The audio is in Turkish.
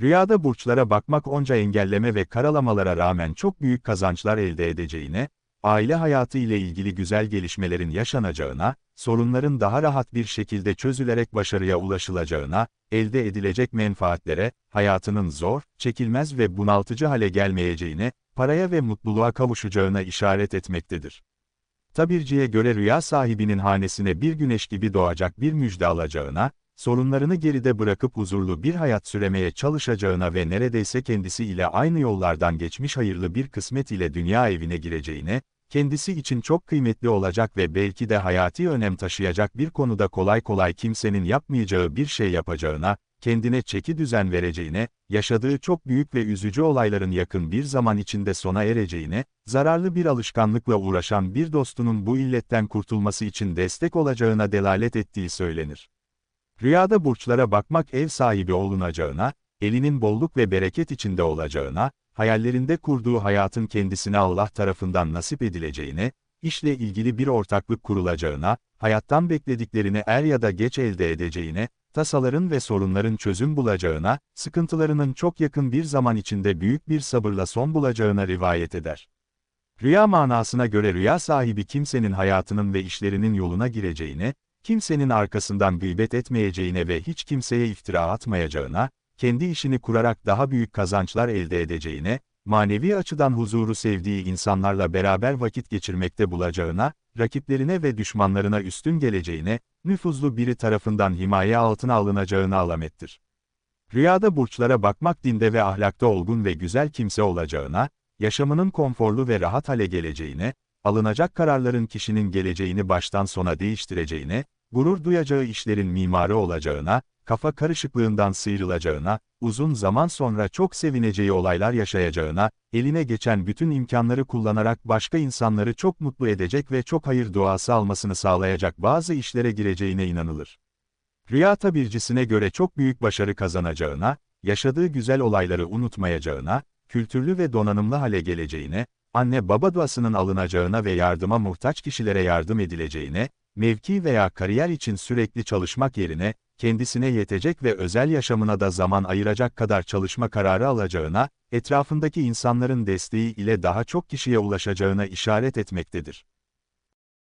Rüyada burçlara bakmak onca engelleme ve karalamalara rağmen çok büyük kazançlar elde edeceğine, aile hayatı ile ilgili güzel gelişmelerin yaşanacağına, sorunların daha rahat bir şekilde çözülerek başarıya ulaşılacağına, elde edilecek menfaatlere, hayatının zor, çekilmez ve bunaltıcı hale gelmeyeceğine, paraya ve mutluluğa kavuşacağına işaret etmektedir. Tabirciye göre rüya sahibinin hanesine bir güneş gibi doğacak bir müjde alacağına, sorunlarını geride bırakıp huzurlu bir hayat süremeye çalışacağına ve neredeyse kendisi ile aynı yollardan geçmiş hayırlı bir kısmet ile dünya evine gireceğine, kendisi için çok kıymetli olacak ve belki de hayati önem taşıyacak bir konuda kolay kolay kimsenin yapmayacağı bir şey yapacağına, kendine çeki düzen vereceğine, yaşadığı çok büyük ve üzücü olayların yakın bir zaman içinde sona ereceğine, zararlı bir alışkanlıkla uğraşan bir dostunun bu illetten kurtulması için destek olacağına delalet ettiği söylenir. Rüyada burçlara bakmak ev sahibi olunacağına, elinin bolluk ve bereket içinde olacağına, hayallerinde kurduğu hayatın kendisine Allah tarafından nasip edileceğine, işle ilgili bir ortaklık kurulacağına, hayattan beklediklerini er ya da geç elde edeceğine, tasaların ve sorunların çözüm bulacağına, sıkıntılarının çok yakın bir zaman içinde büyük bir sabırla son bulacağına rivayet eder. Rüya manasına göre rüya sahibi kimsenin hayatının ve işlerinin yoluna gireceğine, kimsenin arkasından gıybet etmeyeceğine ve hiç kimseye iftira atmayacağına, kendi işini kurarak daha büyük kazançlar elde edeceğine, manevi açıdan huzuru sevdiği insanlarla beraber vakit geçirmekte bulacağına, rakiplerine ve düşmanlarına üstün geleceğine, nüfuzlu biri tarafından himaye altına alınacağına alamettir. Rüyada burçlara bakmak dinde ve ahlakta olgun ve güzel kimse olacağına, yaşamının konforlu ve rahat hale geleceğine, alınacak kararların kişinin geleceğini baştan sona değiştireceğine, gurur duyacağı işlerin mimarı olacağına, kafa karışıklığından sıyrılacağına, uzun zaman sonra çok sevineceği olaylar yaşayacağına, eline geçen bütün imkanları kullanarak başka insanları çok mutlu edecek ve çok hayır duası almasını sağlayacak bazı işlere gireceğine inanılır. Rüya tabircisine göre çok büyük başarı kazanacağına, yaşadığı güzel olayları unutmayacağına, kültürlü ve donanımlı hale geleceğine, anne baba duasının alınacağına ve yardıma muhtaç kişilere yardım edileceğine, mevki veya kariyer için sürekli çalışmak yerine, kendisine yetecek ve özel yaşamına da zaman ayıracak kadar çalışma kararı alacağına, etrafındaki insanların desteği ile daha çok kişiye ulaşacağına işaret etmektedir.